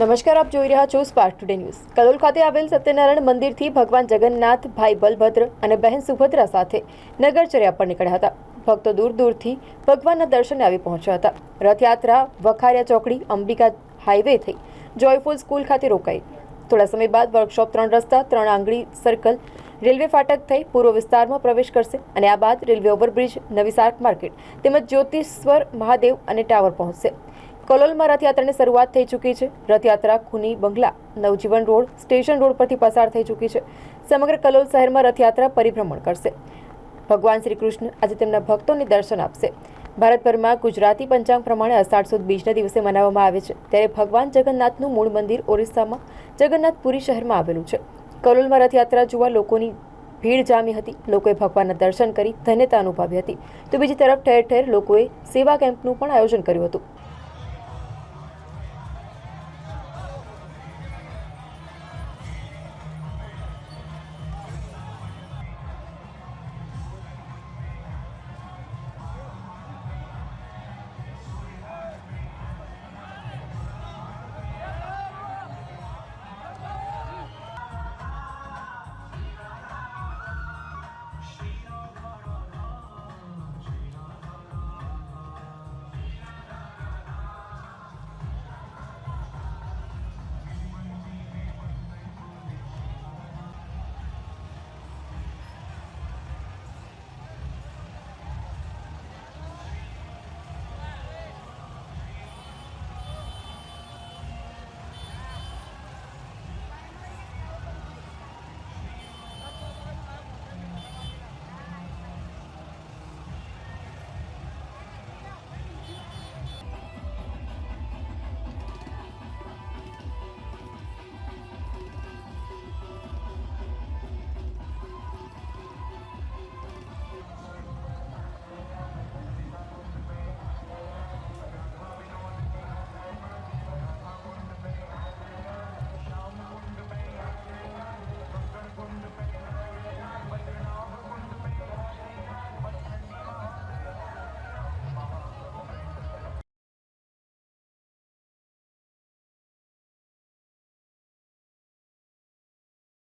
નમસ્કાર, આપ જોઈ રહ્યા છો સ્પાર્ક ટુડે ન્યૂઝ કલોલ ખાતે આવેલ સત્યનારાયણ મંદિરથી ભગવાન જગન્નાથ, ભાઈ બલભદ્ર અને બહેન સુભદ્રા સાથે નગરચર્યા પર નીકળ્યા હતા. ભક્તો દૂર દૂરથી ભગવાનના દર્શને આવી પહોંચ્યા હતા. રથયાત્રા, વખારિયા ચોકડી, અંબિકા હાઈવે થઈ જોયફુલ સ્કૂલ ખાતે રોકાઈ. થોડા સમય બાદ વર્કશોપ ત્રણ રસ્તા, ત્રણ આંગળી સર્કલ રેલવે ફાટક થઈ પૂર્વ વિસ્તારમાં પ્રવેશ કરશે અને આ બાદ રેલવે ઓવરબ્રિજ, નવી શાક માર્કેટ તેમજ જ્યોતિશ્વર મહાદેવ અને ટાવર પહોંચશે. કલોલમાં રથયાત્રાની શરૂઆત થઈ ચૂકી છે. રથયાત્રા ખૂની બંગલા, નવજીવન રોડ, સ્ટેશન રોડ પરથી પસાર થઈ ચૂકી છે. સમગ્ર કલોલ શહેરમાં રથયાત્રા પરિભ્રમણ કરશે. ભગવાન શ્રી કૃષ્ણ આજે તેમના ભક્તોને દર્શન આપશે. ભારતભરમાં ગુજરાતી પંચાંગ પ્રમાણે અષાઢ સુદ બીજના દિવસે મનાવવામાં આવે છે. ત્યારે ભગવાન જગન્નાથનું મૂળ મંદિર ઓરિસ્સામાં, જગન્નાથપુરી શહેરમાં આવેલું છે. કલોલમાં રથયાત્રા જોવા લોકોની ભીડ જામી હતી. લોકોએ ભગવાનના દર્શન કરી ધન્યતા અનુભવી હતી. તો બીજી તરફ ઠેર ઠેર લોકોએ સેવા કેમ્પનું પણ આયોજન કર્યું હતું.